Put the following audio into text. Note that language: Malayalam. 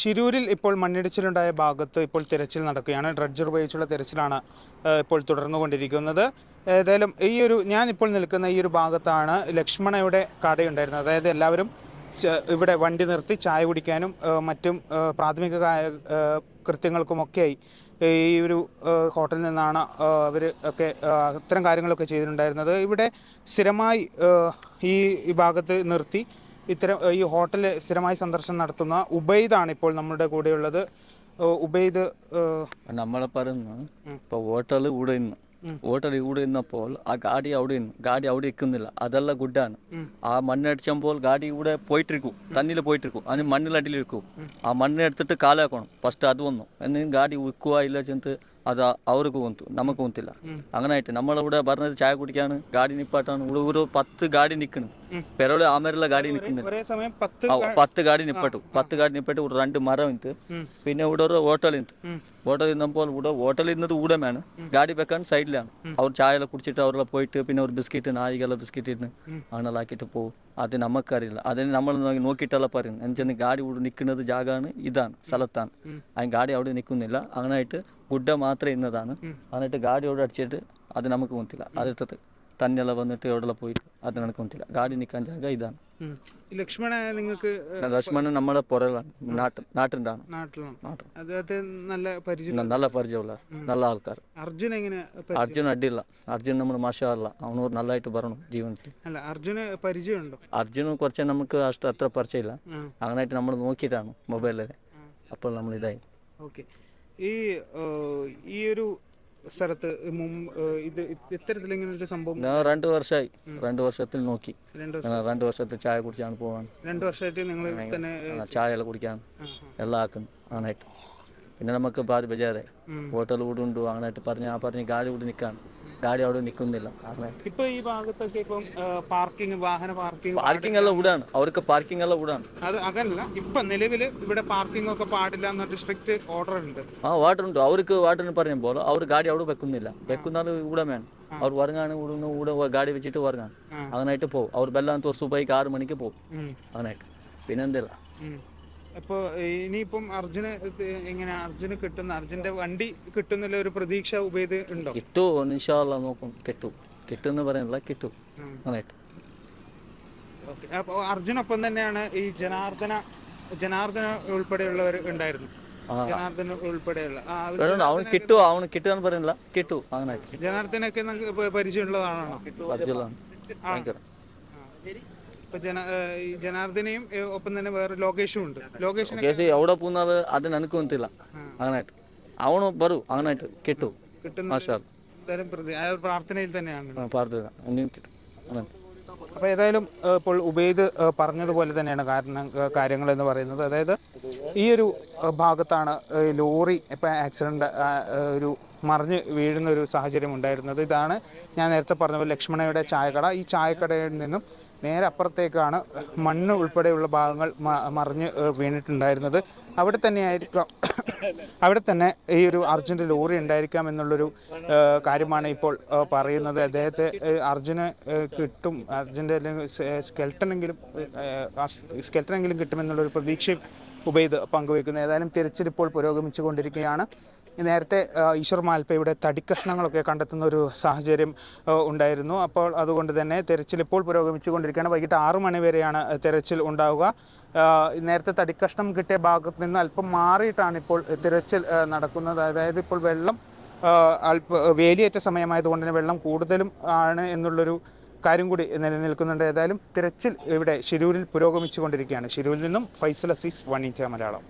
ശിരൂരിൽ ഇപ്പോൾ മണ്ണിടിച്ചിലുണ്ടായ ഭാഗത്ത് ഇപ്പോൾ തിരച്ചിൽ നടക്കുകയാണ്. ഡ്രഡ്ജർ ഉപയോഗിച്ചുള്ള തിരച്ചിലാണ് ഇപ്പോൾ തുടർന്നുകൊണ്ടിരിക്കുന്നത്. ഏതായാലും ഈ ഒരു ഞാൻ ഇപ്പോൾ നിൽക്കുന്ന ഈ ഒരു ഭാഗത്താണ് ലക്ഷ്മണയുടെ കടയുണ്ടായിരുന്നത് അതായത് എല്ലാവരും ഇവിടെ വണ്ടി നിർത്തി ചായ കുടിക്കാനും മറ്റും പ്രാഥമിക കൃത്യങ്ങൾക്കുമൊക്കെയായി ഈ ഒരു ഹോട്ടലിൽ നിന്നാണ് അവർ ഒക്കെ ഇത്തരം കാര്യങ്ങളൊക്കെ ചെയ്തിട്ടുണ്ടായിരുന്നത്. ഇവിടെ സ്ഥിരമായി ഈ ഭാഗത്ത് നിർത്തി ഇത്തരം ഈ ഹോട്ടലിൽ സ്ഥിരമായി സന്ദർശനം നടത്തുന്ന ഉബൈദാണ് ഇപ്പോൾ നമ്മുടെ കൂടെയുള്ളത്. ഉബൈദ് നമ്മളെ പറയുന്നു ഇപ്പൊ ഹോട്ടൽ കൂടെ ഇന്ന്. ഹോട്ടൽ കൂടെ ഇന്നപ്പോൾ ആ ഗാഡി അവിടെ ഇന്ന് ഗാഡി അവിടെ ഇരിക്കുന്നില്ല. അതെല്ലാം ഗുഡാണ്. ആ മണ്ണടിച്ചപ്പോൾ ഗാഡി കൂടെ പോയിട്ടിരിക്കും തന്നിൽ പോയിട്ടിരിക്കും. അതിന് മണ്ണിലടിയിലിരിക്കും. ആ മണ്ണെടുത്തിട്ട് കാലാക്കണം. ഫസ്റ്റ് അത് വന്നു. എന്തെങ്കിലും ഗാഡി വിൽക്കുക ഇല്ല ചെന്ന് അത് അവർക്ക് കൊന്തു നമുക്ക് കൊന്തില്ല. അങ്ങനായിട്ട് നമ്മളിവിടെ പറഞ്ഞത് ചായ കുടിക്കാണ് ഗാഡി നിപ്പാട്ടാണ് ഇവിടെ ഒരു പത്ത് ഗാഡി നിൽക്കണം പെരോൾ ആമേരുള്ള ഗാഡി നിൽക്കുന്നത് പത്ത് ഗാഡി നിപ്പട്ടു. പത്ത് ഗാഡി നിപ്പാട്ട് ഇവിടെ രണ്ട് മരം ഇന്ന് പിന്നെ ഇവിടെ ഒരു ഹോട്ടൽ ഇന്ന് ഹോട്ടൽ ഇന്നപ്പോൾ ഇവിടെ ഹോട്ടൽ ഇന്നത് ഊടമാണ് ഗാഡി വെക്കാൻ സൈഡിലാണ്. അവർ ചായ കുടിച്ചിട്ട് അവരെല്ലാം പോയിട്ട് പിന്നെ ഒരു ബിസ്ക്കറ്റ് നായികളെ ബിസ്ക്കറ്റ് ഇന്ന് അങ്ങനെല്ലാം ആക്കിയിട്ട് പോകും. അത് നമുക്കറിയില്ല. അതിന് നമ്മൾ നോക്കിയിട്ടല്ല പറയുന്നത്. എന്നുവെച്ചാൽ ഗാഡി ഇവിടെ നിൽക്കുന്നത് ജാഗാണ് ഇതാണ് സ്ഥലത്താണ്. ആ ഗാഡി അവിടെ നിൽക്കുന്നില്ല. അങ്ങനായിട്ട് ഗുഡ മാത്രം ഇന്നതാണ്. എന്നിട്ട് ഗാഡി അവിടെ അടിച്ചിട്ട് അത് നമുക്ക് കൊന്നില്ല. അതെടുത്തത് തന്നെയല്ല വന്നിട്ട് എവിടെല്ലാം പോയിട്ട് അത് നമുക്ക് കൊന്നില്ല. ഗാഡി നിൽക്കാൻ ജാഗ ഇതാണ്. ലക്ഷ്മണ നിങ്ങൾക്ക് ലക്ഷ്മണൻ നമ്മളെ പുറയിലാണ് നാട്ടിൽ നാട്ടിലാണ്. അദ്ദേഹത്തെ നല്ല പരിചയം നല്ല പരിചയമുള്ള നല്ല ആൾക്കാർ അർജുൻ എങ്ങനെ അർജുൻ അടിയില്ല. അർജുൻ നമ്മൾ മാഷാറില്ല അവനോട് നല്ലതായിട്ട് പറഞ്ഞു ജീവനത്തിൽ അല്ല അർജുന് പരിചയമുണ്ടോ? അർജുന് കുറച്ച് നമുക്ക് അത്ര പരിചയമില്ല. അങ്ങനായിട്ട് നമ്മൾ നോക്കിയിട്ടാണ് മൊബൈലിൽ അപ്പോൾ നമ്മൾ ഇതായി. ഓക്കെ. ഈ ഈ ഒരു സ്ഥലത്ത് ഇത് ഇത്തരത്തിൽ ഇങ്ങനെ ഒരു സംഭവം ഞാൻ രണ്ട് വർഷമായി രണ്ട് വർഷത്തിൽ നോക്കി. രണ്ട് വർഷത്തിൽ ചായ കുടിച്ചാണ് പോവാൻ. രണ്ട് വർഷമായിട്ട് നിങ്ങൾ തന്നെ ചായ കുടിക്കാൻ എല്ലാം ആക്കുന്നു അങ്ങനായിട്ട് പിന്നെ നമുക്ക് ഇപ്പോൾ അത് ബജാറെ. ഹോട്ടൽ ഉണ്ട് അങ്ങനായിട്ട് പറഞ്ഞ് ആ പറഞ്ഞ് ഗാഡി കൂടി നിൽക്കാൻ ഗാഡി അവിടെ നിൽക്കുന്നില്ല ഇപ്പൊ ഈ ഭാഗത്തൊക്കെ ഇപ്പം പാർക്കിംഗ് വാഹന പാർക്കിംഗ് പാർക്കിംഗ് എല്ലാം ഇവിടാണ് അവർക്ക് പാർക്കിംഗ് എല്ലാം ഇവിടാണ് അത് അതല്ല ഇപ്പൊ നിലവിൽ ഇവിടെ പാർക്കിംഗ് ഒക്കെ പാടില്ല സ്ട്രിക്റ്റ് ഓർഡർ ഉണ്ട് ആ വാട്ടർ ഉണ്ട് അവർക്ക് വാട്ടറിന് പോലെ അവർ ഗാഡി അവിടെ വെക്കുന്നില്ല. വെക്കുന്നത് ഇവിടെ വേണം അവർ വറങ്ങാണ് ഇവിടെ ഗാഡി വെച്ചിട്ട് വറങ്ങാണ് ആ. അങ്ങനായിട്ട് പോകും അവർ ബെല്ലാം തോർസ് പോയി ആറ് മണിക്ക് പോകും അങ്ങനായിട്ട്. പിന്നെ അപ്പൊ ഇനിയിപ്പം അർജുന് എങ്ങനെ അർജുന് കിട്ടുന്ന അർജുന്റെ വണ്ടി കിട്ടുന്ന ഒരു പ്രതീക്ഷ ഉപയോഗ ഉണ്ടോ? കിട്ടുമോ ഇൻഷാല്ല നോക്കും. കിട്ടും. കിട്ടുമെന്ന് പറയുന്നില്ല കിട്ടും. നന്നായിട്ട്. അപ്പോ ഓക്കെ. അപ്പൊ അർജുനൊപ്പം തന്നെയാണ് ഈ ജനാർദ്ദന ജനാർദ്ദന ഉൾപ്പെടെയുള്ളവർ ഉണ്ടായിരുന്നു. ജനാർദ്ദന ഉൾപ്പെടെയുള്ള അവന് കിട്ടുമോ അവന് കിട്ടുമെന്ന് പറയുന്നില്ല. കിട്ടും അങ്ങനായിട്ട് ജനാർദ്ദനൊക്കെ പരിചയമുള്ളതാണോ? പരിചയമാണ് ഭയങ്കര. ഇപ്പൊ ജനാർദ്ദനെയും ഒപ്പം തന്നെ വേറെ ലോകേഷും ഉണ്ട്. ലോകേഷ് ലോകേഷ് എവിടെ പോകുന്നത് അത് എനിക്ക് ഒന്നില്ല അങ്ങനായിട്ട്. അവനും വരും അങ്ങനായിട്ട് കിട്ടും. കിട്ടുന്ന പ്രാർത്ഥനയിൽ തന്നെയാണ്. പ്രാർത്ഥന കിട്ടും. അപ്പോൾ ഏതായാലും ഇപ്പോൾ ഉബൈദ് പറഞ്ഞതുപോലെ തന്നെയാണ് കാരണം കാര്യങ്ങൾ എന്ന് പറയുന്നത്. അതായത് ഈ ഒരു ഭാഗത്താണ് ലോറി ഇപ്പം ആക്സിഡന്റ് ഒരു മറിഞ്ഞ് വീഴുന്ന ഒരു സാഹചര്യം ഉണ്ടായിരുന്നത്. ഇതാണ് ഞാൻ നേരത്തെ പറഞ്ഞ പോലെ ലക്ഷ്മണയുടെ ചായക്കട. ഈ ചായക്കടയിൽ നിന്നും നേരെ അപ്പുറത്തേക്കാണ് മണ്ണ് ഉൾപ്പെടെയുള്ള ഭാഗങ്ങൾ മറിഞ്ഞ് വീണിട്ടുണ്ടായിരുന്നത്. അവിടെ തന്നെയായിരിക്കാം അവിടെ തന്നെ ഈ ഒരു അർജുന്റെ ലോറി ഉണ്ടായിരിക്കാം എന്നുള്ളൊരു കാര്യമാണ് ഇപ്പോൾ പറയുന്നത്. അദ്ദേഹത്തെ അർജുന് കിട്ടും. അർജുന്റെ അല്ലെങ്കിൽ സ്കെൽട്ടനെങ്കിലും സ്കെൽട്ടനെങ്കിലും കിട്ടുമെന്നുള്ളൊരു പ്രതീക്ഷയും ഉബൈദ് പങ്കുവയ്ക്കുന്നത് ഏതായാലും തിരച്ചിൽ ഇപ്പോൾ പുരോഗമിച്ചു കൊണ്ടിരിക്കുകയാണ് നേരത്തെ ഈശ്വർ മാൽപ്പയുടെ തടിക്കഷ്ണങ്ങളൊക്കെ കണ്ടെത്തുന്ന ഒരു സാഹചര്യം ഉണ്ടായിരുന്നു. അപ്പോൾ അതുകൊണ്ട് തന്നെ തെരച്ചിൽ ഇപ്പോൾ പുരോഗമിച്ചു കൊണ്ടിരിക്കുകയാണ് വൈകിട്ട് ആറു മണി വരെയാണ് തെരച്ചിൽ ഉണ്ടാവുക. നേരത്തെ തടിക്കഷ്ണം കിട്ടിയ ഭാഗത്ത് നിന്ന് അല്പം മാറിയിട്ടാണ് ഇപ്പോൾ തിരച്ചിൽ നടക്കുന്നത്. അതായത് ഇപ്പോൾ വെള്ളം അല്പ വേലിയേറ്റ സമയമായതുകൊണ്ട് തന്നെ വെള്ളം കൂടുതലും ആണ് എന്നുള്ളൊരു കാര്യം കൂടി നിലനിൽക്കുന്നുണ്ട്. ഏതായാലും തിരച്ചിൽ ഇവിടെ ശിരൂരിൽ പുരോഗമിച്ചുകൊണ്ടിരിക്കുകയാണ്. ഷിരൂരിൽ നിന്നും ഫൈസൽ അസീസ് വൺ ഇന്ത്യ മലയാളം.